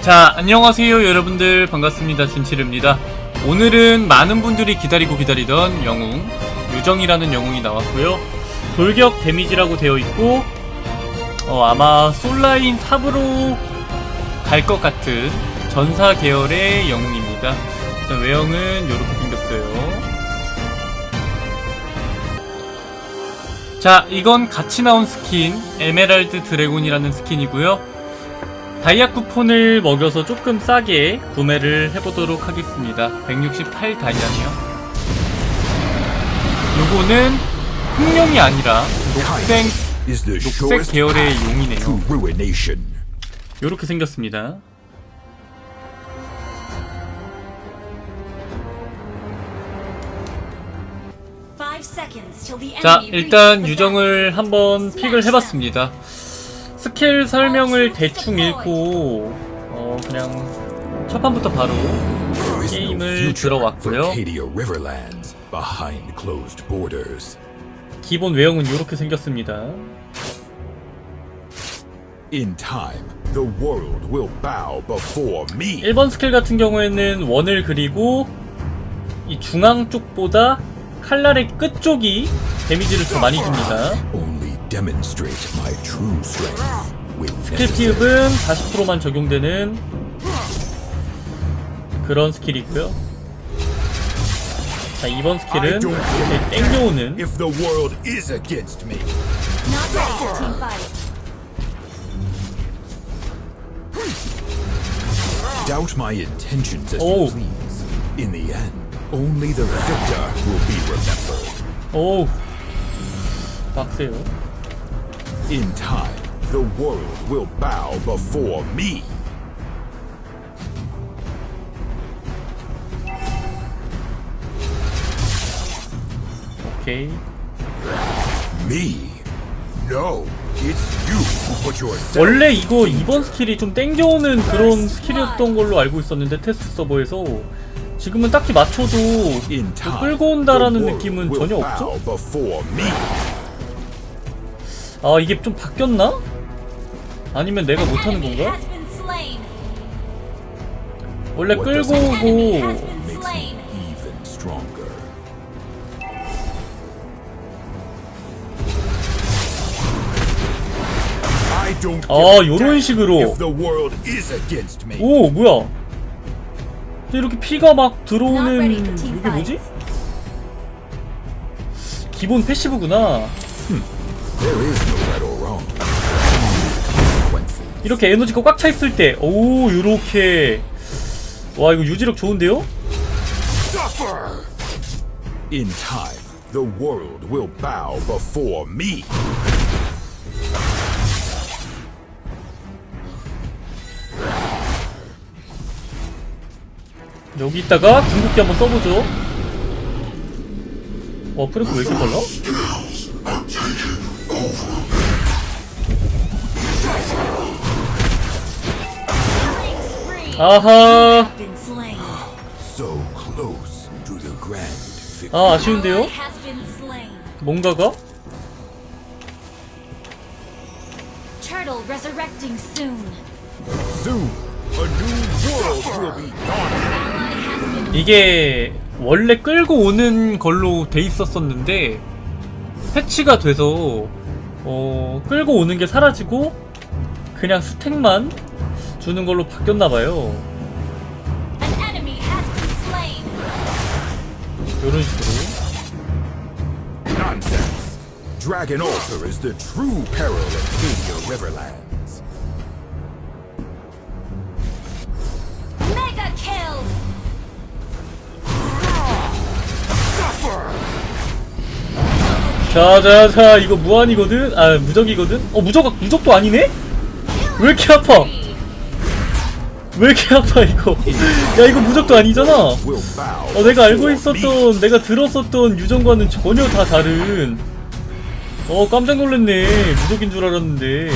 자, 안녕하세요 여러분들 반갑습니다 준치르입니다. 오늘은 많은 분들이 기다리고 기다리던 영웅 유정이라는 영웅이 나왔고요. 돌격 데미지라고 되어 있고 어, 아마 솔라인 탑으로 갈 것 같은 전사 계열의 영웅입니다. 일단 외형은 이렇게 생겼어요. 자, 이건 같이 나온 스킨 에메랄드 드래곤이라는 스킨이고요. 다이아 쿠폰을 먹여서 조금 싸게 구매를 해보도록 하겠습니다. 168 다이아네요. 요거는 흑룡이 아니라 녹색, 녹색 계열의 용이네요. 요렇게 생겼습니다. 자, 일단 유정을 한번 픽을 해봤습니다. 스킬 설명을 대충 읽고, 어, 그냥 첫 판부터 바로 게임을 들어왔고요. 기본 외형은 이렇게 생겼습니다. In time, the world will bow before me. 1번 스킬 같은 경우에는 원을 그리고 이 중앙 쪽보다 칼날의 끝 쪽이 데미지를 더 많이 줍니다. Only demonstrate my true strength when 스킬 necessary. 피읍은 40%만 적용되는 그런 스킬이고요. 자, 2번 I 스킬은 don't 이렇게 care 땡겨오는 if the world is against me. Not ready for team fight. Doubt my intentions as Oh. you please. In the end, only the victor will be remembered. 오우 빡세요. In time, the world will bow before me. 오케이. Me? No, it's you who put yourself. 원래 이거 2번 스킬이 좀 땡겨오는 그런 스킬이었던 걸로 알고 있었는데 테스트 서버에서 지금은 딱히 맞춰도 In time, 끌고 온다라는 the 느낌은 world 전혀 will 없죠? bow before me. 아 이게 좀 바뀌었나? 아니면 내가 못하는 건가? 원래 끌고 오고 아, 요런 식으로. 오 뭐야? 이렇게 피가 막 들어오는 이게 뭐지? 기본 패시브구나. There 이렇게 에너지가 꽉 차 있을 때, 오 요렇게 와 이거 유지력 좋은데요? In time, the world will bow before me. 여기 있다가 궁극기 한번 써보죠. 와 프랭크 왜 이렇게 빨라? 아하. Been slain. So close to the grand victory. 아 아쉬운데요? 뭔가가? Turtle resurrecting soon. Soon, a new world will be dawning. Ally has been 이게 원래 끌고 오는 걸로 돼 있었었는데 패치가 돼서 어 끌고 오는 게 사라지고 그냥 스택만 주는 걸로 바뀌었나 봐요. An enemy has been slain. 이런 식으로. Nonsense. Dragon Altar is the true peril of Cadia Riverlands. Mega kill. 자자자 이거 무한이거든? 아 무적이거든? 어 무적 무적도 아니네? 왜 이렇게 아파? 왜 이렇게 아파 이거? 야 이거 무적도 아니잖아. 어 내가 알고. 있었던 내가 들었었던 유정과는 전혀 다 다른. 어 깜짝 놀랐네 무적인 줄 알았는데.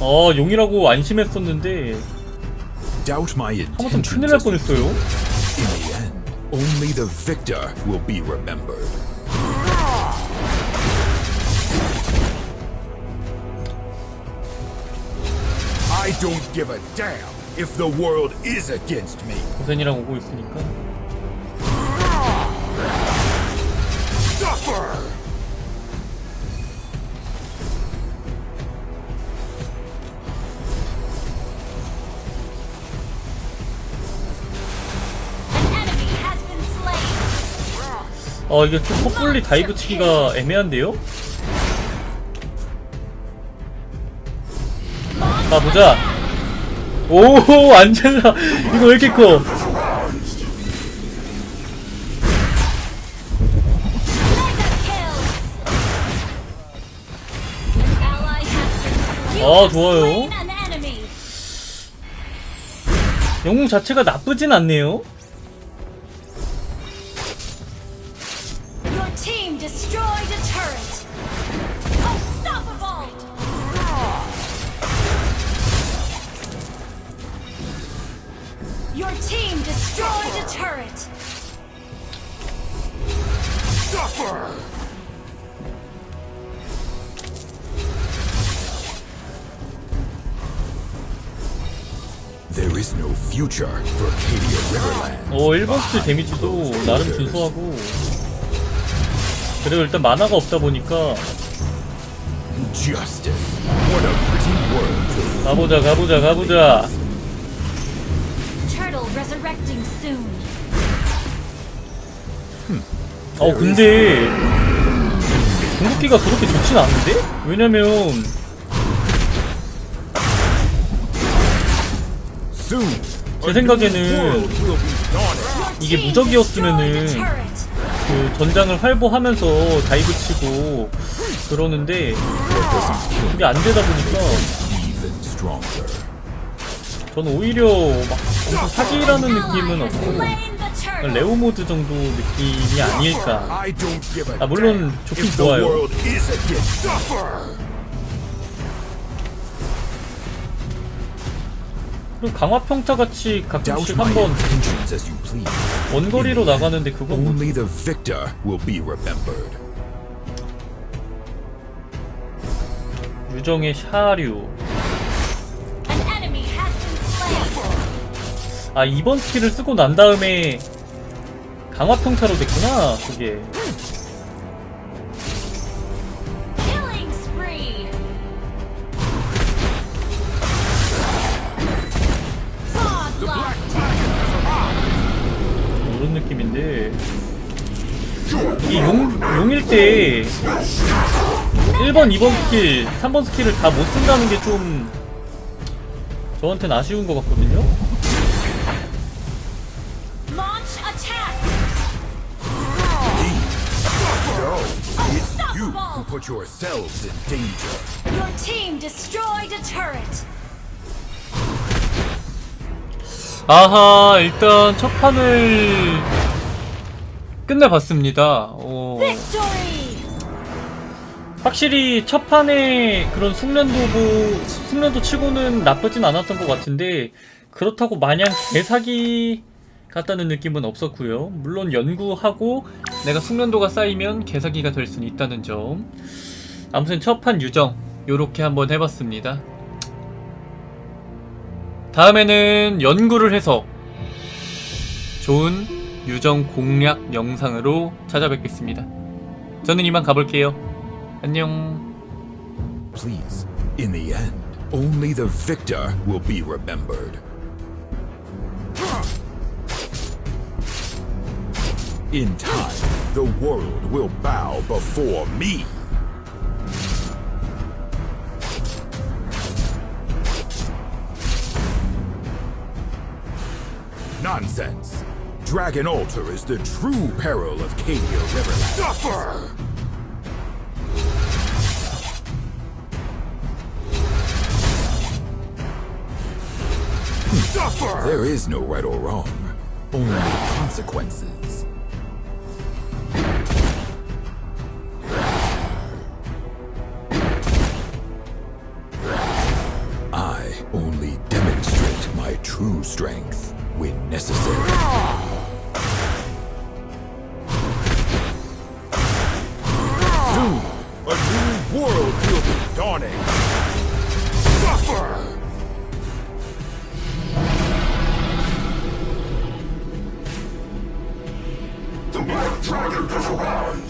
아 용이라고 안심했었는데 intentions. 큰일 날 뻔했어요. In the end, only the victor will be remembered. I don't give a damn if the world is against me. 고센이랑 오고 있으니까 아 이게 좀 섣불리 다이브 치기가 애매한데요? 가보자 오 안젤라 이거 왜 이렇게 커 아, 좋아요. 영웅 자체가 나쁘진 않네요 team destroyed a turret. Suffer! There is no future for Cadia Riverland. 어 1번 스킬 데미지도 나름 준수하고 그리고 일단 만화가 없다 보니까 Justice. What a pretty word 가보자 가보자 가보자 resurrecting soon. 어 근데 궁극기가 그렇게 좋진 않은데? 왜냐면 soon. 제 생각에는. 이게 무적이었으면은. 그 전장을 활보하면서 다이브 치고 그러는데 그게 안 되다 보니까. 저는 오히려 막 엄청 사기라는 느낌은 없고. 레오 모드 정도 느낌이 아닐까 아, 물론 좋긴 좋아요. 그리고 강화평타 같이 가끔씩 한번. 원거리로 나가는데 그건 뭐. 유정의 샤류 아 이번 스킬을 쓰고 난 다음에 강화 평타로 됐구나 그게. Godlike. 이런 느낌인데. 이게 용, 용일 때 1번, 2번 스킬, 3번 스킬을 다 못 쓴다는 게 좀 저한테는 아쉬운 것 같거든요 who put yourselves in danger. Your team destroyed a turret. 아하 일단 첫 판을 끝내봤습니다 어, Victory. 확실히 첫 판에 그런 숙련도부 숙련도 치고는 나쁘진 않았던 것 같은데 그렇다고 마냥 개사기 같다는 느낌은 없었고요. 물론 연구하고 내가 숙련도가 쌓이면 개사기가 될 수는 있다는 점. 아무튼 첫판 유정 요렇게 한번 해봤습니다. 다음에는 연구를 해서 좋은 유정 공략 영상으로 찾아뵙겠습니다. 저는 이만 가볼게요. 안녕. Please, in the end, only the victor will be remembered. In time, the world will bow before me. Nonsense! Dragon Altar is the true peril of Cadia Riverland. Suffer! Hmm. Suffer! There is no right or wrong, only consequences. true strength when necessary. A new world will be dawning! Suffer! The Black Dragon has arrived.